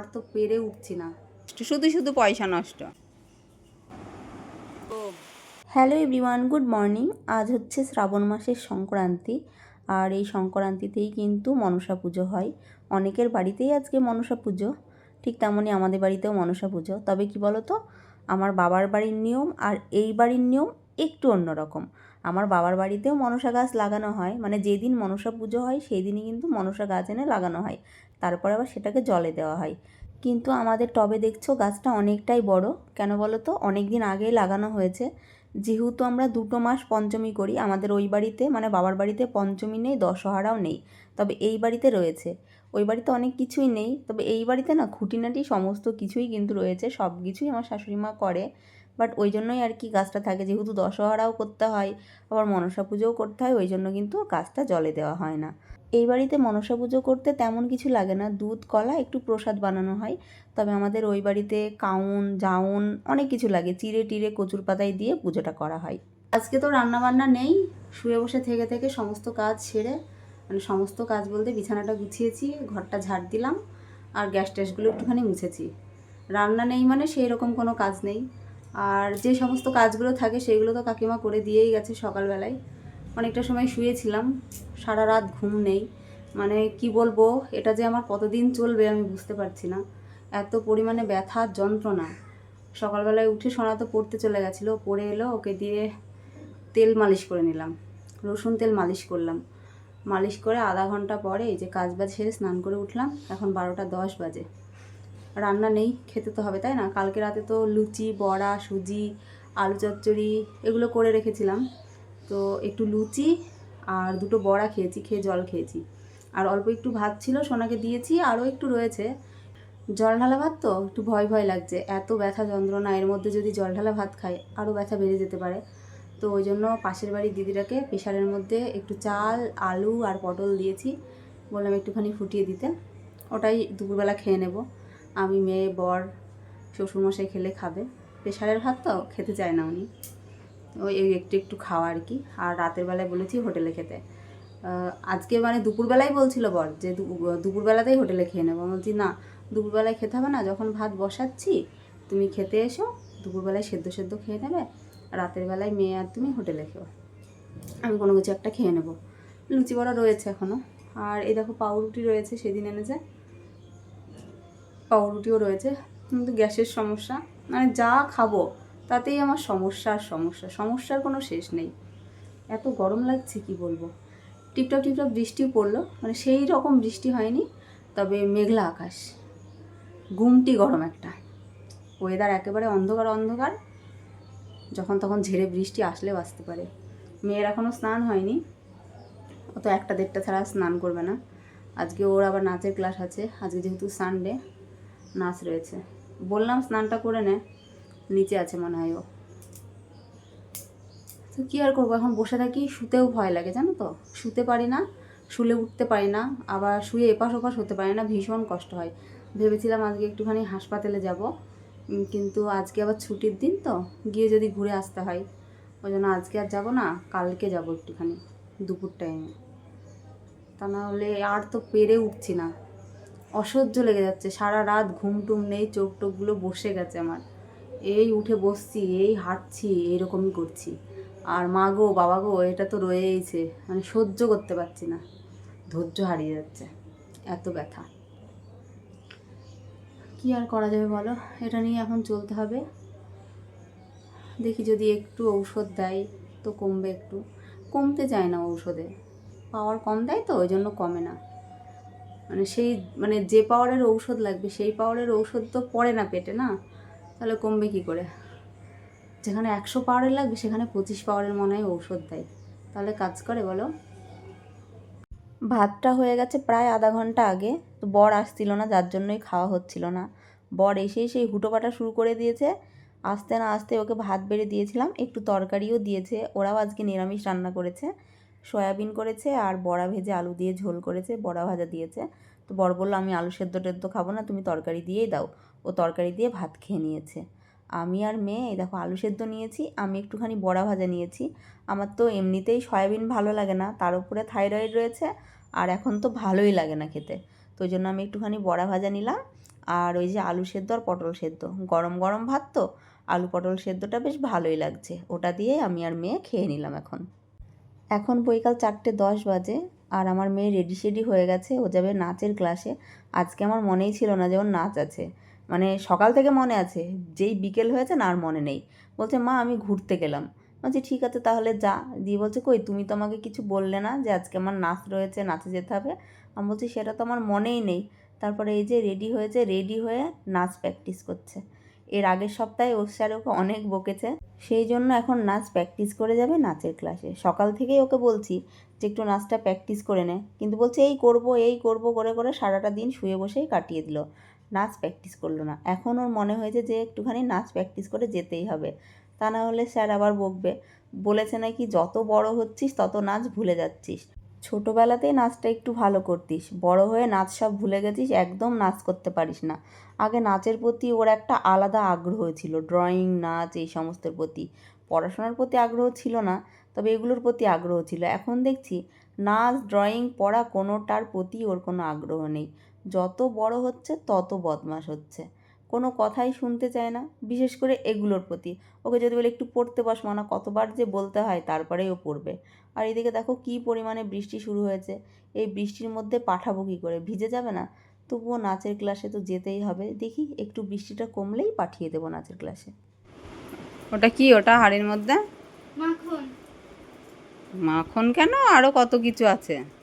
আর তো পেরে উঠছি না। শুধু শুধু পয়সা নষ্ট। Hello everyone good morning. আজ হচ্ছে শ্রাবণ মাসের সংক্রান্তি আর এই সংক্রান্তিতেই কিন্তু মনসা পুজো হয়। অনেকের বাড়িতেই আজকে মনসা পুজো ঠিক তেমনই আমাদের বাড়িতেও মনসা পুজো। তবে কি বলো তো আমার বাবার বাড়ির নিয়ম আর এই বাড়ির নিয়ম একটু অন্যরকম আমার বাবার বাড়িতেও মনসা গাছ লাগানো হয় মানে যেদিন মনসা পুজো হয় সেই দিনই কিন্তু মনসা গাছ এনে লাগানো হয়। তারপর আবার সেটাকে জলে দেওয়া হয়। কিন্তু আমাদের টবে দেখছ গাছটা অনেকটাই বড়। কেন বলো তো অনেক দিন আগেই লাগানো হয়েছে। যেহেতু আমরা দুটো মাস পঞ্চমী করি, আমাদের ওই বাড়িতে মানে বাবার বাড়িতে পঞ্চমী নেই, দশহারাও নেই। তবে এই বাড়িতে রয়েছে। ওই বাড়িতে অনেক কিছুই নেই। তবে এই বাড়িতে না খুঁটিনাটি সমস্ত কিছুই কিন্তু রয়েছে, সব কিছুই আমার শাশুড়ি মা করে। বাট ওই জন্যই আর কি গাছটা থাকে। যেহেতু দশহারাও করতে হয়, আবার মনসা পুজোও করতে হয়, ওই জন্য কিন্তু গাছটা জলে দেওয়া হয় না। এই বাড়িতে মনসা পুজো করতে তেমন কিছু লাগে না। দুধ, কলা, একটু প্রসাদ বানানো হয়। তবে আমাদের ওই বাড়িতে কাউন, জাউন অনেক কিছু লাগে। চিড়ে টিড়ে কচুর পাতায় দিয়ে পুজোটা করা হয়। আজকে তো রান্না বান্না নেই। শুয়ে বসে থেকে থেকে সমস্ত কাজ সেরে মানে সমস্ত কাজ বলতে বিছানাটা গুছিয়েছি, ঘরটা ঝাড় দিলাম আর গ্যাস ট্যাসগুলো একটুখানি মুছেছি। রান্না নেই মানে সেই রকম কোনো কাজ নেই। আর যে সমস্ত কাজগুলো থাকে সেগুলো তো কাকিমা করে দিয়েই গেছে সকালবেলায়। অনেকটা সময় শুয়েছিলাম, সারা রাত ঘুম নেই। মানে কি বলব, এটা যে আমার কতদিন চলবে আমি বুঝতে পারছি না। এত পরিমাণে ব্যথা, যন্ত্রণা। সকালবেলায় উঠে সোনা তো পড়তে চলে গেছিল, পড়ে এলো, ওকে দিয়ে তেল মালিশ করে নিলাম। রসুন তেল মালিশ করলাম। মালিশ করে আধা ঘণ্টা পরে এই যে কাজ বাজ সেরে স্নান করে উঠলাম, এখন বারোটা দশ বাজে। রান্না নেই, খেতে তো হবে, তাই না? কালকে রাতে তো লুচি, বড়া, সুজি, আলু চচ্চড়ি এগুলো করে রেখেছিলাম। তো একটু লুচি আর দুটো বড়া খেয়েছি, খেয়ে জল খেয়েছি। আর অল্প একটু ভাত ছিল, সোনাকে দিয়েছি, আরও একটু রয়েছে। জল ঢালা ভাত তো, একটু ভয় ভয় লাগছে। এত ব্যথা যন্ত্রণা, এর মধ্যে যদি জল ঢালা ভাত খাই, আরও ব্যথা বেড়ে যেতে পারে। তো ওই জন্য পাশের বাড়ির দিদিটাকে প্রেশারের মধ্যে একটু চাল, আলু আর পটল দিয়েছি। বললাম একটুখানি ফুটিয়ে দিতে। ওটাই দুপুরবেলা খেয়ে নেব। আমি মেয়ে, বর, শ্বশুরমশাই খেলে খাবে। প্রেশারের ভাত তো খেতে চায় না উনি। ওই একটু একটু খাওয়া আর কি। আর রাতের বেলায় বলেছি হোটেলে খেতে। আজকে মানে দুপুরবেলায় বলছিল বর যে দুপুরবেলাতেই হোটেলে খেয়ে নেব। বলছি, না, দুপুরবেলায় খেতে হবে না, যখন ভাত বসাচ্ছি, তুমি খেতে এসো, দুপুরবেলায় সেদ্ধ সেদ্ধ খেয়ে নেবে, রাতের বেলায় মেয়ে আর তুমি হোটেলে খেও। আমি কোনো কিছু একটা খেয়ে নেব। লুচি বড়া রয়েছে এখনও আর এই দেখো পাউরুটি রয়েছে, সেদিন এনেছে। পাউরুটিও রয়েছে। কিন্তু গ্যাসের সমস্যা। মানে যা খাব তাতেই আমার সমস্যা আর সমস্যা, সমস্যার কোনো শেষ নেই। এত গরম লাগছে কি বলব? টিপটপ টিপটপ বৃষ্টি পড়ল মানে সেই রকম বৃষ্টি হয়নি, তবে মেঘলা আকাশ। গুমটি গরম একটা। ওয়েদার একেবারে অন্ধকার অন্ধকার, যখন তখন ঝেড়ে বৃষ্টি আসলেও আসতে পারে। মেয়ের এখনও স্নান হয়নি ও তো একটা দেড়টা ছাড়া স্নান করবে না। আজকে ওর আবার নাচের ক্লাস আছে, আজকে যেহেতু সানডে নাচ রয়েছে। বললাম স্নানটা করে নে। নিচে আছে মনে হয় ও। তো কী আর করব? এখন বসে থাকি, শুতেও ভয় লাগে, জানো তো? শুতে পারি না, শুলে উঠতে পারি না, আবার শুয়ে এপাশ ওপাশ হতে পারি না, ভীষণ কষ্ট হয়। ভেবেছিলাম আজকে একটুখানি হাসপাতালে যাব কিন্তু আজকে আবার ছুটির দিন তো, গিয়ে যদি ঘুরে আসতে হয়। ওই জন্য আজকে আর যাব না, কালকে যাব একটুখানি, দুপুর টাইমে তা না হলে আর তো পেরে উঠছি না। অসহ্য লেগে যাচ্ছে, সারা রাত ঘুম টুম নেই চোখ টোকগুলো বসে গেছে আমার। এই উঠে বসছি, এই হাঁটছি, এইরকমই করছি। আর মা গো, বাবা গো, এটা তো রয়েইছে মানে সহ্য করতে পারছি না। ধৈর্য হারিয়ে যাচ্ছে, এত ব্যথা। কি আর করা যাবে বলো? এটা নিয়ে এখন চলতে হবে। দেখি যদি একটু ঔষধ দেয় তো কমবে একটু। কমতে চায় না ঔষধে। পাওয়ার কম দেয় তো ওই জন্য কমে না। মানে সেই মানে যে পাওয়ারের ঔষধ লাগবে, সেই পাওয়ারের ঔষধ তো পড়ে না পেটে, না? তাহলে কমবে কি করে? যেখানে একশো পাওয়ারের লাগবে, সেখানে পঁচিশ পাওয়ারের মনে হয় ঔষধ দেয়। তাহলে কাজ করে বলো। ভাতটা হয়ে গেছে প্রায় আধা ঘণ্টা আগে। তো বর আসছিল না, যার জন্যই খাওয়া হচ্ছিল না। বর এসে সেই হুটোপাটা শুরু করে দিয়েছে। আসতে না আসতে ওকে ভাত বেড়ে দিয়েছিলাম, একটু তরকারিও দিয়েছে। ওরাও আজকে নিরামিষ রান্না করেছে। সয়াবিন করেছে আর বড়া ভেজে আলু দিয়ে ঝোল করেছে, বড়া ভাজা দিয়েছে। তো বর বলল, আমি আলু সেদ্ধ টেদ্ধ খাব না, তুমি তরকারি দিয়েই দাও। ও তরকারি দিয়ে ভাত খেয়ে নিয়েছে। আমি আর মেয়ে, এই দেখো আলু সেদ্ধ নিয়েছি, আমি একটুখানি বড়া ভাজা নিয়েছি। আমার তো এমনিতেই সয়াবিন ভালো লাগে না, তার উপরে থাইরয়েড রয়েছে, আর এখন তো ভালোই লাগে না খেতে। তো জন্য আমি একটুখানি বড়া ভাজা নিলাম, আর ওই যে আলু সেদ্ধ আর পটল সেদ্ধ। গরম গরম ভাত তো, আলু পটল সেদ্ধটা বেশ ভালোই লাগছে, ওটা দিয়ে আমি আর মেয়ে খেয়ে নিলাম এখন। এখন বৈকাল চারটে দশ বাজে, আর আমার মেয়ে রেডি শেডি হয়ে গেছে, ও যাবে নাচের ক্লাসে। আজকে আমার মনেই ছিল না যে ওর নাচ আছে। মানে সকাল থেকে মনে আছে, যেই বিকেল হয়েছে না আর মনে নেই। বলছে, মা, আমি ঘুরতে গেলাম। বলছি, ঠিক আছে, তাহলে যা। দিয়ে বলছে, কই, তুমি তো আমাকে কিছু বললে না যে আজকে আমার নাচ রয়েছে, নাচে যেতে হবে? আমি বলছি, সেটা তো আমার মনেই নেই। তারপরে এই যে রেডি হয়েছে, রেডি হয়ে নাচ প্র্যাকটিস করছে। এর আগের সপ্তাহে ওর স্যার ওকে অনেক বকেছে, সেই জন্য এখন নাচ প্র্যাকটিস করে যাবে নাচের ক্লাসে। সকাল থেকেই ওকে বলছি যে, একটু নাচটা প্র্যাকটিস করে নে। কিন্তু বলছে, এই করব এই করব, করে করে সারাটা দিন শুয়ে বসেই কাটিয়ে দিল। নাচ প্র্যাকটিস করল না। এখন ওর মনে হয়েছে যে একটুখানি নাচ প্র্যাকটিস করে যেতেই হবে। তা না হলে স্যার আবার বকবে, বলেছে নাকি যত বড় হচ্ছিস তত নাচ ভুলে যাচ্ছিস। ছোটোবেলাতেই নাচটা একটু ভালো করতিস, বড় হয়ে নাচ সব ভুলে গেছিস, একদম নাচ করতে পারিস না। আগে নাচের প্রতি ওর একটা আলাদা আগ্রহ ছিল, ড্রয়িং, নাচ এই সমস্তের প্রতি। পড়াশোনার প্রতি আগ্রহ ছিল না, তবে এগুলোর প্রতি আগ্রহ ছিল। এখন দেখছি, নাচ, ড্রয়িং, পড়া কোনোটার প্রতি ওর কোনো আগ্রহ নেই। যত বড় হচ্ছে তত বদমাশ হচ্ছে। কোনো কথাই শুনতে চায় না বিশেষ করে এগুলোর প্রতি। ওকে যদি বলে একটু পড়তে বস মানা কতবার যে বলতে হয় তারপরেই ও পড়বে। আর এদিকে দেখো কী পরিমাণে বৃষ্টি শুরু হয়েছে। এই বৃষ্টির মধ্যে পাঠাবো কী করে? ভিজে যাবে না? তবুও নাচের ক্লাসে তো যেতেই হবে। দেখি একটু বৃষ্টিটা কমলেই পাঠিয়ে দেবো নাচের ক্লাসে। ওটা কি? ওটা হাড়ির মধ্যে? মাখন। মাখন কেন? আরও কত কিছু আছে।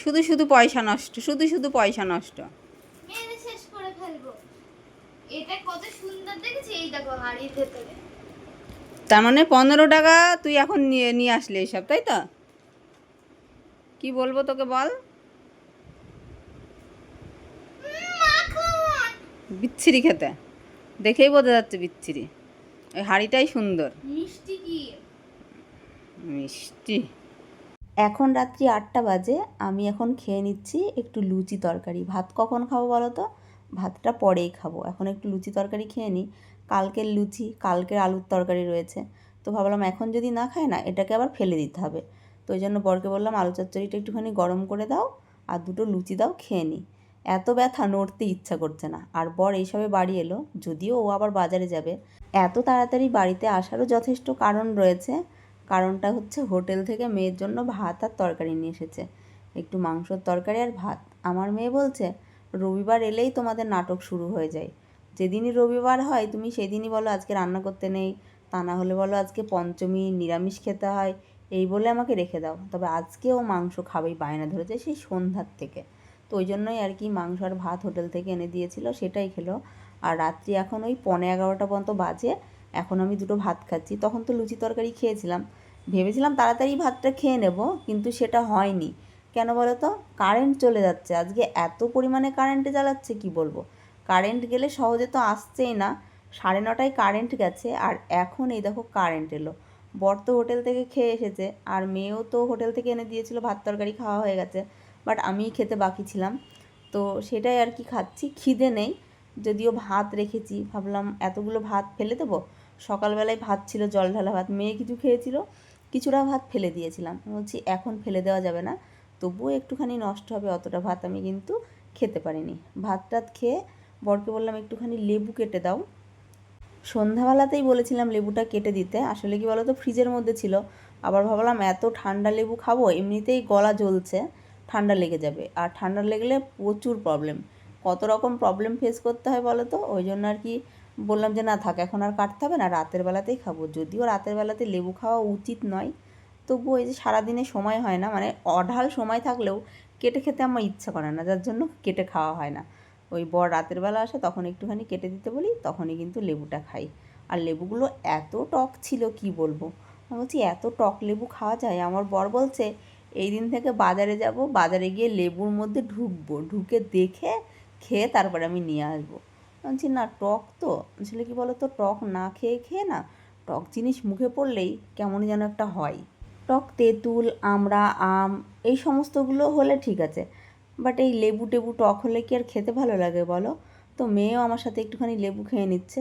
শুধু শুধু পয়সা নষ্ট শুধু শুধু পয়সা নষ্ট। শেষ করে ফেলব। এটা কত সুন্দর দেখেছি এই দেখো হাড়ির ভেতরে। তার মানে পনেরো টাকা তুই এখন নিয়ে নিয়ে আসলি এইসব তাই তো? কি বলব তোকে বল? বিচ্ছিরি খেতে। দেখেই বোঝা যাচ্ছে বিচ্ছিরি। ওই হাঁড়িটাই সুন্দর। মিষ্টি কি? মিষ্টি। এখন রাত্রি আটটা বাজে, আমি এখন খেয়ে নিচ্ছি একটু লুচি তরকারি। ভাত কখন খাব বলো তো? ভাতটা পরেই খাব। এখন একটু লুচি তরকারি খেয়ে নিই। কালকের লুচি, কালকের আলুর তরকারি রয়েছে। তো ভাবলাম এখন যদি না খায় না, এটাকে আবার ফেলে দিতে হবে। তো ওই জন্য বরকে বললাম, আলু চচ্চড়িটা একটুখানি গরম করে দাও আর দুটো লুচি দাও, খেয়ে নিই। এত ব্যথা, নড়তে ইচ্ছা করছে না। আর বর এইসবে বাড়ি এলো, যদিও ও আবার বাজারে যাবে। এত তাড়াতাড়ি বাড়িতে আসারও যথেষ্ট কারণ রয়েছে। কারণটা হচ্ছে হোটেল থেকে মেয়ের জন্য ভাত আর তরকারি নিয়ে এসেছে। একটু মাংসর তরকারি আর ভাত। আমার মেয়ে বলছে, রবিবার এলেই তোমাদের নাটক শুরু হয়ে যায়। যেদিনই রবিবার হয়, তুমি সেদিনই বলো আজকে রান্না করতে নেই। তা না হলে বলো আজকে পঞ্চমী, নিরামিষ খেতে হয়। এই বলে আমাকে রেখে দাও। তবে আজকেও মাংস খাবেই, বায়না ধরেছে সেই সন্ধ্যার থেকে। তো ওই জন্যই আর কি মাংস আর ভাত হোটেল থেকে এনে দিয়েছিল, সেটাই খেলো। আর রাত্রি এখন ওই পনেরো এগারোটা পর্যন্ত বাজে। এখন আমি দুটো ভাত খাচ্ছি। তখন তো লুচি তরকারি খেয়েছিলাম। ভেবেছিলাম তাড়াতাড়ি ভাতটা খেয়ে নেব, কিন্তু সেটা হয়নি। কেন বলো তো কারেন্ট চলে যাচ্ছে। আজকে এত পরিমাণে কারেন্টে জ্বালাচ্ছে, কি বলব? কারেন্ট গেলে সহজে তো আসছেই না। সাড়ে নটায় কারেন্ট গেছে, আর এখন এই দেখো কারেন্ট এলো। বর তো হোটেল থেকে খেয়ে এসেছে, আর মেয়েও তো হোটেল থেকে এনে দিয়েছিল, ভাত তরকারি খাওয়া হয়ে গেছে বাট আমিই খেতে বাকি ছিলাম। তো সেটাই আর কি খাচ্ছি, খিদে নেই। যদিও ভাত রেখেছি, ভাবলাম এতগুলো ভাত ফেলে দেবো সকালবেলায় ভাত ছিল, জল ঢালা ভাত। মেয়ে কিছু খেয়েছিল, কিছুটা ভাত ফেলে দিয়েছিলাম। বলছি, এখন ফেলে দেওয়া যাবে না। তবুও একটুখানি নষ্ট হবে, অতটা ভাত আমি কিন্তু খেতে পারিনি। ভাত টাত খেয়ে বরকে বললাম, একটুখানি লেবু কেটে দাও। সন্ধ্যাবেলাতেই বলেছিলাম, লেবুটা কেটে দিতে। আসলে কি বলতো, ফ্রিজের মধ্যে ছিল। আবার ভাবলাম, এত ঠান্ডা লেবু খাব, এমনিতেই গলা জ্বলছে, ঠান্ডা লেগে যাবে। আর ঠান্ডা লেগলে প্রচুর প্রবলেম কত রকম প্রবলেম ফেস করতে হয় বলো তো ওই জন্য আর কি বললাম যে, না, থাক, এখন আর কাটতে হবে না, রাতের বেলাতেই খাব। যদিও রাতের বেলাতে লেবু খাওয়া উচিত নয়, তবুও এই যে সারাদিনে সময় হয় না মানে অঢাল সময় থাকলেও কেটে খেতে আমার ইচ্ছা করে না, যার জন্য কেটে খাওয়া হয় না। ওই বর রাতের বেলা আসে, তখন একটুখানি কেটে দিতে বলি, তখনই কিন্তু লেবুটা খাই। আর লেবুগুলো এত টক ছিল, কি বলব? আমি বলছি, এত টক লেবু খাওয়া যায়? আমার বর বলছে, এই দিন থেকে বাজারে যাব, বাজারে গিয়ে লেবুর মধ্যে ঢুকবো, ঢুকে দেখে খেয়ে তারপরে আমি নিয়ে আসব। বলছি, না, টক তো। আসলে কি বলো তো টক না খেয়ে খেয়ে না, টক জিনিস মুখে পড়লেই কেমন যেন একটা হয়। টক তেঁতুল আমড়া আম, এই সমস্তগুলো হলে ঠিক আছে। বাট এই লেবু টেবু টক হলে কি আর খেতে ভালো লাগে বলো? তো মেয়েও আমার সাথে একটুখানি লেবু খেয়ে নিচ্ছে।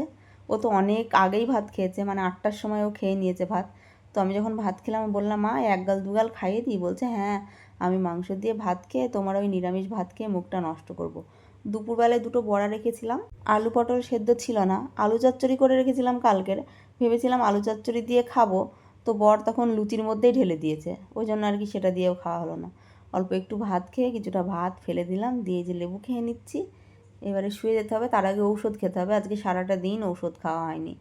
ও তো অনেক আগেই ভাত খেয়েছে মানে আটটার সময় ও খেয়ে নিয়েছে ভাত। তো আমি যখন ভাত খেলাম বললাম, মা, এক গাল দুগাল খাইয়ে দিই। বলছে হ্যাঁ আমি মাংস দিয়ে ভাত খেয়ে তোমার ওই নিরামিষ ভাত খেয়ে মুখটা নষ্ট করব। দুপুরবেলায় দুটো বড়া রেখেছিলাম। আলু পটল সেদ্ধ ছিল না। আলু চচ্চড়ি করে রেখেছিলাম কালকের। ভেবেছিলাম আলু চচ্চড়ি দিয়ে খাব। তো বর তখন লুচির মধ্যেই ঢেলে দিয়েছে। ওই জন্য আর কি সেটা দিয়েও খাওয়া হলো না। অল্প একটু ভাত খেয়ে কিছুটা ভাত ফেলে দিলাম। দিয়ে যে লেবু খেয়ে নিচ্ছি। এবারে শুয়ে যেতে হবে। তার আগে ঔষধ খেতে হবে। আজকে সারাটা দিন ঔষধ খাওয়া হয়নি।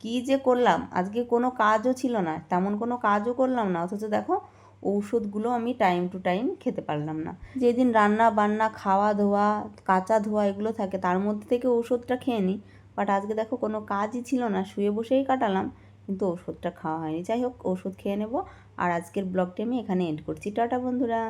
কী যে করলাম? আজকে কোনো কাজও ছিল না। তেমন কোনো কাজও করলাম না। অথচ দেখো ঔষধগুলো আমি টাইম টু টাইম খেতে পারলাম না। যেদিন রান্না বান্না, খাওয়া ধোয়া, কাঁচা ধোয়া এগুলো থাকে, তার মধ্যে থেকে ওষুধটা খেয়ে নিই। বাট আজকে দেখো কোনো কাজই ছিল না, শুয়ে বসেই কাটালাম, কিন্তু ওষুধটা খাওয়া হয়নি। যাই হোক ওষুধ খেয়ে নেব। আর আজকের ব্লগটি আমি এখানে এন্ড করছি। টাটা বন্ধুরা!